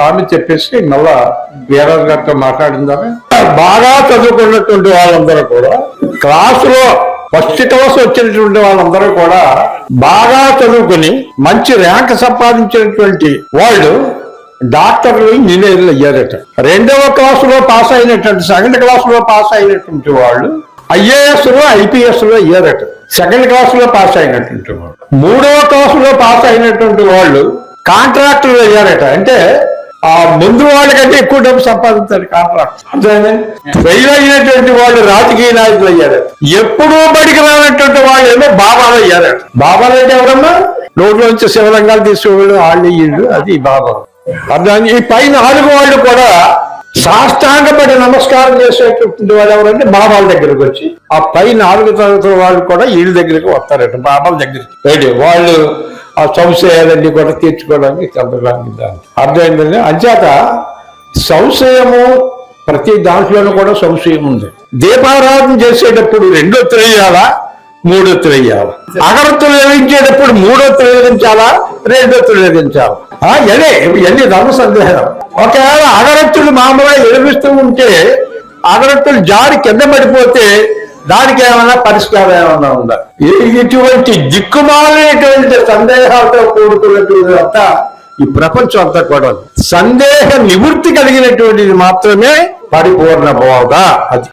సామెత చెప్పేసి మళ్ళా వీరరాజు గారితో మాట్లాడిందామే బాగా చదువుకున్నటువంటి వాళ్ళందరూ కూడా క్లాసులో ఫస్ట్ క్లాస్ వచ్చినటువంటి వాళ్ళందరూ కూడా బాగా చదువుకుని మంచి ర్యాంక్ సంపాదించినటువంటి వాళ్ళు డాక్టర్లు ఇంజనీర్లు అయ్యారట. రెండవ క్లాసులో పాస్ అయినటువంటి సెకండ్ క్లాసులో పాస్ అయినటువంటి వాళ్ళు ఐఏఎస్లో ఐపీఎస్ అయ్యారట. సెకండ్ క్లాసులో పాస్ అయినటువంటి వాళ్ళు. మూడవ క్లాసులో పాస్ అయినటువంటి వాళ్ళు కాంట్రాక్టర్లు అయ్యారట. అంటే ఆ ముందు వాళ్ళకంటే ఎక్కువ డబ్బు సంపాదించారు కాంట్రాక్ట్ ఫెయిల్ అయినటువంటి వాళ్ళు రాజకీయ నాయకులు అయ్యారు. ఎప్పుడూ బడికి రానటువంటి వాళ్ళు ఏమో బాబాలు అయ్యారు. బాబాలు అంటే ఎవరమ్మా? నోట్లోంచి శివరంగాలు తీసుకోవాలి వాళ్ళు వీళ్ళు అది బాబా. అర్థం ఈ పై నాలుగు వాళ్ళు కూడా సాష్టాంగపడి నమస్కారం చేసేటటువంటి వాళ్ళు ఎవరంటే బాబాల దగ్గరకు వచ్చి ఆ పై నాలుగు తరగతుల వాళ్ళు కూడా వీళ్ళ దగ్గరికి వస్తారట బాబాల దగ్గరికి. వాళ్ళు ఆ సంశయాలన్నీ కూడా తీర్చుకోవడానికి చంపడానికి దాన్ని. అర్థమైందండి? అంచేత సంశయము ప్రతి దాంట్లోనూ కూడా సంశయం ఉంది. దీపారాధన చేసేటప్పుడు రెండో వేయాలా మూడో వేయాలా అగరత్తులు వెలిగించేటప్పుడు మూడొత్తులు వెలిగించాలా రెండొత్తులు వెలిగించాలా? ఆ, ఇదే ఇవన్నీ ధర్మ సందేహం. ఒకవేళ అగరత్తులు మామూలుగా వెలిగిస్తూ ఉంటే అగరత్తులు జారి కింద పడిపోతే దానికి ఏమైనా పరిష్కారం ఏమైనా ఉందా? ఇ- ఇటువంటి దిక్కుమాలినటువంటి సందేహాలతో కూడుకున్నటువంటి అంతా ఈ ప్రపంచం అంతా కూడా సందేహ నివృత్తి కలిగినటువంటిది మాత్రమే పరిపూర్ణ బోధ అది